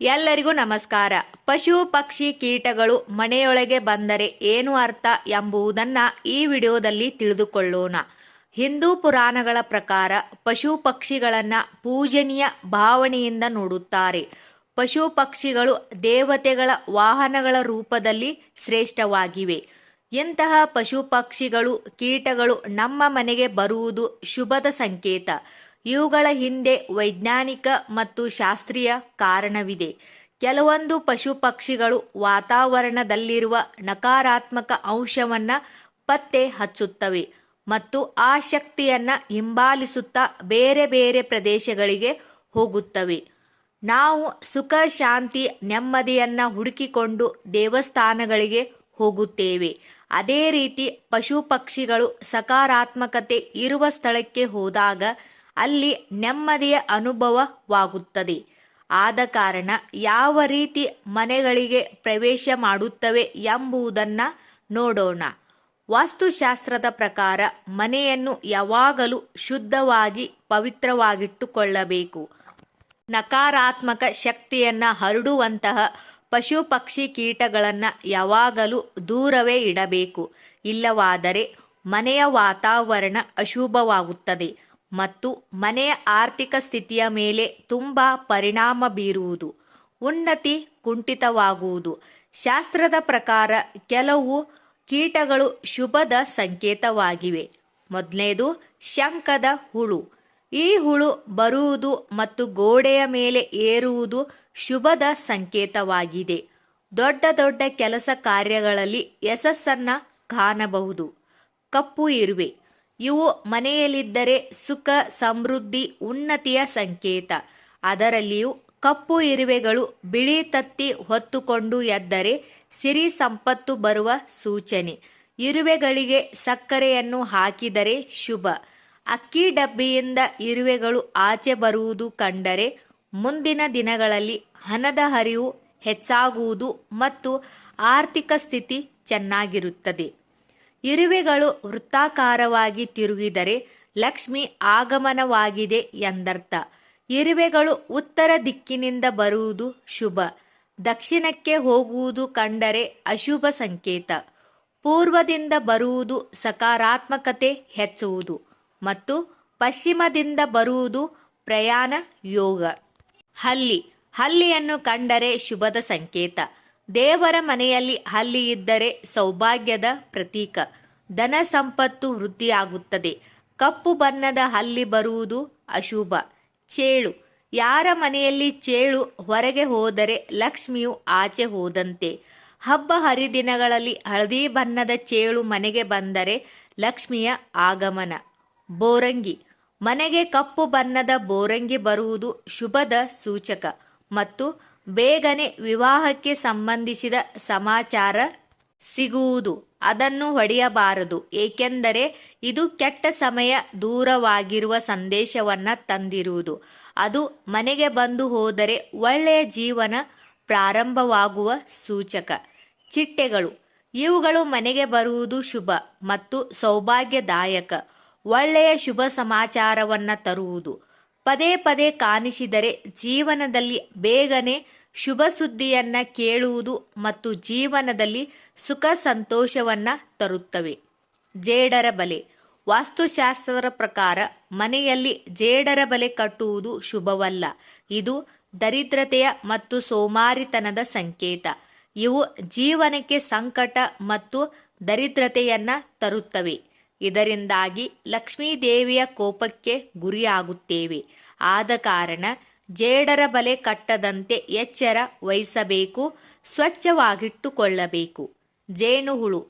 ಎಲ್ಲರಿಗೂ ನಮಸ್ಕಾರ. ಪಶು, ಪಕ್ಷಿ, ಕೀಟಗಳು ಮನೆಯೊಳಗೆ ಬಂದರೆ ಏನು ಅರ್ಥ ಎಂಬುದನ್ನು ಈ ವಿಡಿಯೋದಲ್ಲಿ ತಿಳಿದುಕೊಳ್ಳೋಣ. ಹಿಂದೂ ಪುರಾಣಗಳ ಪ್ರಕಾರ ಪಶು ಪಕ್ಷಿಗಳನ್ನು ಪೂಜನೀಯ ಭಾವನೆಯಿಂದ ನೋಡುತ್ತಾರೆ. ಪಶು ಪಕ್ಷಿಗಳು ದೇವತೆಗಳ ವಾಹನಗಳ ರೂಪದಲ್ಲಿ ಶ್ರೇಷ್ಠವಾಗಿವೆ. ಇಂತಹ ಪಶು ಪಕ್ಷಿಗಳು, ಕೀಟಗಳು ನಮ್ಮ ಮನೆಗೆ ಬರುವುದು ಶುಭದ ಸಂಕೇತ. ಇವುಗಳ ಹಿಂದೆ ವೈಜ್ಞಾನಿಕ ಮತ್ತು ಶಾಸ್ತ್ರೀಯ ಕಾರಣವಿದೆ. ಕೆಲವೊಂದು ಪಶು ಪಕ್ಷಿಗಳು ವಾತಾವರಣದಲ್ಲಿರುವ ನಕಾರಾತ್ಮಕ ಅಂಶವನ್ನು ಪತ್ತೆ ಹಚ್ಚುತ್ತವೆ ಮತ್ತು ಆ ಶಕ್ತಿಯನ್ನು ಹಿಂಬಾಲಿಸುತ್ತಾ ಬೇರೆ ಬೇರೆ ಪ್ರದೇಶಗಳಿಗೆ ಹೋಗುತ್ತವೆ. ನಾವು ಸುಖ, ಶಾಂತಿ, ನೆಮ್ಮದಿಯನ್ನು ಹುಡುಕಿಕೊಂಡು ದೇವಸ್ಥಾನಗಳಿಗೆ ಹೋಗುತ್ತೇವೆ. ಅದೇ ರೀತಿ ಪಶು ಪಕ್ಷಿಗಳು ಸಕಾರಾತ್ಮಕತೆ ಇರುವ ಸ್ಥಳಕ್ಕೆ ಹೋದಾಗ ಅಲ್ಲಿ ನೆಮ್ಮದಿಯ ಅನುಭವವಾಗುತ್ತದೆ. ಆದ ಕಾರಣ ಯಾವ ರೀತಿ ಮನೆಗಳಿಗೆ ಪ್ರವೇಶ ಮಾಡುತ್ತವೆ ಎಂಬುದನ್ನು ನೋಡೋಣ. ವಾಸ್ತುಶಾಸ್ತ್ರದ ಪ್ರಕಾರ ಮನೆಯನ್ನು ಯಾವಾಗಲೂ ಶುದ್ಧವಾಗಿ ಪವಿತ್ರವಾಗಿಟ್ಟುಕೊಳ್ಳಬೇಕು. ನಕಾರಾತ್ಮಕ ಶಕ್ತಿಯನ್ನು ಹರಡುವಂತಹ ಪಶು ಪಕ್ಷಿ ಕೀಟಗಳನ್ನು ಯಾವಾಗಲೂ ದೂರವೇ ಇಡಬೇಕು. ಇಲ್ಲವಾದರೆ ಮನೆಯ ವಾತಾವರಣ ಅಶುಭವಾಗುತ್ತದೆ. ಮತ್ತು ಮನೆಯ ಆರ್ಥಿಕ ಸ್ಥಿತಿಯ ಮೇಲೆ ತುಂಬ ಪರಿಣಾಮ ಬೀರುವುದು, ಉನ್ನತಿ ಕುಂಠಿತವಾಗುವುದು. ಶಾಸ್ತ್ರದ ಪ್ರಕಾರ ಕೆಲವು ಕೀಟಗಳು ಶುಭದ ಸಂಕೇತವಾಗಿವೆ. ಮೊದಲನೇದು ಶಂಕದ ಹುಳು. ಈ ಹುಳು ಬರುವುದು ಮತ್ತು ಗೋಡೆಯ ಮೇಲೆ ಏರುವುದು ಶುಭದ ಸಂಕೇತವಾಗಿದೆ. ದೊಡ್ಡ ದೊಡ್ಡ ಕೆಲಸ ಕಾರ್ಯಗಳಲ್ಲಿ ಯಶಸ್ಸನ್ನು ಕಾಣಬಹುದು. ಕಪ್ಪು ಇರುವೆ. ಇವು ಮನೆಯಲ್ಲಿದ್ದರೆ ಸುಖ, ಸಮೃದ್ಧಿ, ಉನ್ನತಿಯ ಸಂಕೇತ. ಅದರಲ್ಲಿಯೂ ಕಪ್ಪು ಇರುವೆಗಳು ಬಿಳಿ ತತ್ತಿ ಹೊತ್ತುಕೊಂಡು ಎದ್ದರೆ ಸಿರಿ ಸಂಪತ್ತು ಬರುವ ಸೂಚನೆ. ಇರುವೆಗಳಿಗೆ ಸಕ್ಕರೆಯನ್ನು ಹಾಕಿದರೆ ಶುಭ. ಅಕ್ಕಿ ಡಬ್ಬಿಯಿಂದ ಇರುವೆಗಳು ಆಚೆ ಬರುವುದು ಕಂಡರೆ ಮುಂದಿನ ದಿನಗಳಲ್ಲಿ ಹಣದ ಹರಿವು ಹೆಚ್ಚಾಗುವುದು ಮತ್ತು ಆರ್ಥಿಕ ಸ್ಥಿತಿ ಚೆನ್ನಾಗಿರುತ್ತದೆ. ಇರುವೆಗಳು ವೃತ್ತಾಕಾರವಾಗಿ ತಿರುಗಿದರೆ ಲಕ್ಷ್ಮಿ ಆಗಮನವಾಗಿದೆ ಎಂದರ್ಥ. ಇರುವೆಗಳು ಉತ್ತರ ದಿಕ್ಕಿನಿಂದ ಬರುವುದು ಶುಭ. ದಕ್ಷಿಣಕ್ಕೆ ಹೋಗುವುದು ಕಂಡರೆ ಅಶುಭ ಸಂಕೇತ. ಪೂರ್ವದಿಂದ ಬರುವುದು ಸಕಾರಾತ್ಮಕತೆ ಹೆಚ್ಚುವುದು ಮತ್ತು ಪಶ್ಚಿಮದಿಂದ ಬರುವುದು ಪ್ರಯಾಣ ಯೋಗ. ಹಲ್ಲಿ. ಹಲ್ಲಿಯನ್ನು ಕಂಡರೆ ಶುಭದ ಸಂಕೇತ. ದೇವರ ಮನೆಯಲ್ಲಿ ಹಲ್ಲಿ ಇದ್ದರೆ ಸೌಭಾಗ್ಯದ ಪ್ರತೀಕ. ಧನ ಸಂಪತ್ತು ವೃದ್ಧಿಯಾಗುತ್ತದೆ. ಕಪ್ಪು ಬಣ್ಣದ ಹಲ್ಲಿ ಬರುವುದು ಅಶುಭ. ಚೇಳು. ಯಾರ ಮನೆಯಲ್ಲಿ ಚೇಳು ಹೊರಗೆ ಹೋದರೆ ಲಕ್ಷ್ಮಿಯು ಆಚೆ ಹೋದಂತೆ. ಹಬ್ಬ ಹರಿದಿನಗಳಲ್ಲಿ ಹಳದಿ ಬಣ್ಣದ ಚೇಳು ಮನೆಗೆ ಬಂದರೆ ಲಕ್ಷ್ಮಿಯ ಆಗಮನ. ಬೋರಂಗಿ. ಮನೆಗೆ ಕಪ್ಪು ಬಣ್ಣದ ಬೋರಂಗಿ ಬರುವುದು ಶುಭದ ಸೂಚಕ. ಮತ್ತು ಬೇಗನೆ ವಿವಾಹಕ್ಕೆ ಸಂಬಂಧಿಸಿದ ಸಮಾಚಾರ ಸಿಗುವುದು. ಅದನ್ನು ಹೊಡೆಯಬಾರದು. ಏಕೆಂದರೆ ಇದು ಕೆಟ್ಟ ಸಮಯ ದೂರವಾಗಿರುವ ಸಂದೇಶವನ್ನು ತಂದಿರುವುದು. ಅದು ಮನೆಗೆ ಬಂದು ಹೋದರೆ ಒಳ್ಳೆಯ ಜೀವನ ಪ್ರಾರಂಭವಾಗುವ ಸೂಚಕ. ಚಿಟ್ಟೆಗಳು. ಇವುಗಳು ಮನೆಗೆ ಬರುವುದು ಶುಭ ಮತ್ತು ಸೌಭಾಗ್ಯದಾಯಕ. ಒಳ್ಳೆಯ ಶುಭ ಸಮಾಚಾರವನ್ನು ತರುವುದು. ಪದೇ ಪದೇ ಕಾಣಿಸಿದರೆ ಜೀವನದಲ್ಲಿ ಬೇಗನೆ ಶುಭ ಸುದ್ದಿಯನ್ನು ಕೇಳುವುದು ಮತ್ತು ಜೀವನದಲ್ಲಿ ಸುಖ ಸಂತೋಷವನ್ನು ತರುತ್ತವೆ. ಜೇಡರ ಬಲೆ. ವಾಸ್ತುಶಾಸ್ತ್ರದ ಪ್ರಕಾರ ಮನೆಯಲ್ಲಿ ಜೇಡರ ಬಲೆ ಕಟ್ಟುವುದು ಶುಭವಲ್ಲ. ಇದು ದರಿದ್ರತೆಯ ಮತ್ತು ಸೋಮಾರಿತನದ ಸಂಕೇತ. ಇವು ಜೀವನಕ್ಕೆ ಸಂಕಟ ಮತ್ತು ದರಿದ್ರತೆಯನ್ನು ತರುತ್ತವೆ. ಇದರಿಂದಾಗಿ ಲಕ್ಷ್ಮೀದೇವಿಯ ಕೋಪಕ್ಕೆ ಗುರಿಯಾಗುತ್ತೇವೆ. ಆದ ಕಾರಣ ಜೇಡರ ಬಲೆ ಕಟ್ಟದಂತೆ ಎಚ್ಚರ ವಹಿಸಬೇಕು, ಸ್ವಚ್ಛವಾಗಿಟ್ಟುಕೊಳ್ಳಬೇಕು. ಜೇನುಹುಳು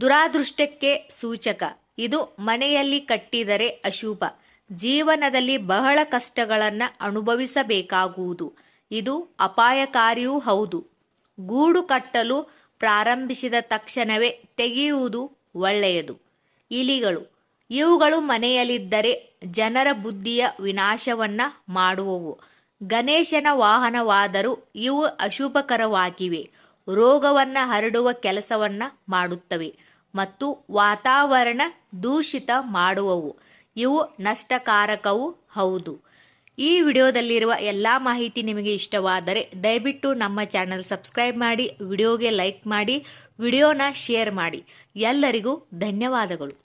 ದುರಾದೃಷ್ಟಕ್ಕೆ ಸೂಚಕ. ಇದು ಮನೆಯಲ್ಲಿ ಕಟ್ಟಿದರೆ ಅಶುಭ. ಜೀವನದಲ್ಲಿ ಬಹಳ ಕಷ್ಟಗಳನ್ನು ಅನುಭವಿಸಬೇಕಾಗುವುದು. ಇದು ಅಪಾಯಕಾರಿಯೂ ಹೌದು. ಗೂಡು ಕಟ್ಟಲು ಪ್ರಾರಂಭಿಸಿದ ತಕ್ಷಣವೇ ತೆಗೆಯುವುದು ಒಳ್ಳೆಯದು. ಇಲಿಗಳು. ಇವುಗಳು ಮನೆಯಲ್ಲಿದ್ದರೆ ಜನರ ಬುದ್ಧಿಯ ವಿನಾಶವನ್ನ ಮಾಡುವವು. ಗಣೇಶನ ವಾಹನವಾದರೂ ಇವು ಅಶುಭಕರವಾಗಿವೆ. ರೋಗವನ್ನು ಹರಡುವ ಕೆಲಸವನ್ನು ಮಾಡುತ್ತವೆ ಮತ್ತು ವಾತಾವರಣ ದೂಷಿತ ಮಾಡುವವು. ಇವು ನಷ್ಟಕಾರಕವೂ ಹೌದು. ಈ ವಿಡಿಯೋದಲ್ಲಿರುವ ಎಲ್ಲ ಮಾಹಿತಿ ನಿಮಗೆ ಇಷ್ಟವಾದರೆ ದಯವಿಟ್ಟು ನಮ್ಮ ಚಾನಲ್ ಸಬ್ಸ್ಕ್ರೈಬ್ ಮಾಡಿ, ವಿಡಿಯೋಗೆ ಲೈಕ್ ಮಾಡಿ, ವಿಡಿಯೋನ ಶೇರ್ ಮಾಡಿ. ಎಲ್ಲರಿಗೂ ಧನ್ಯವಾದಗಳು.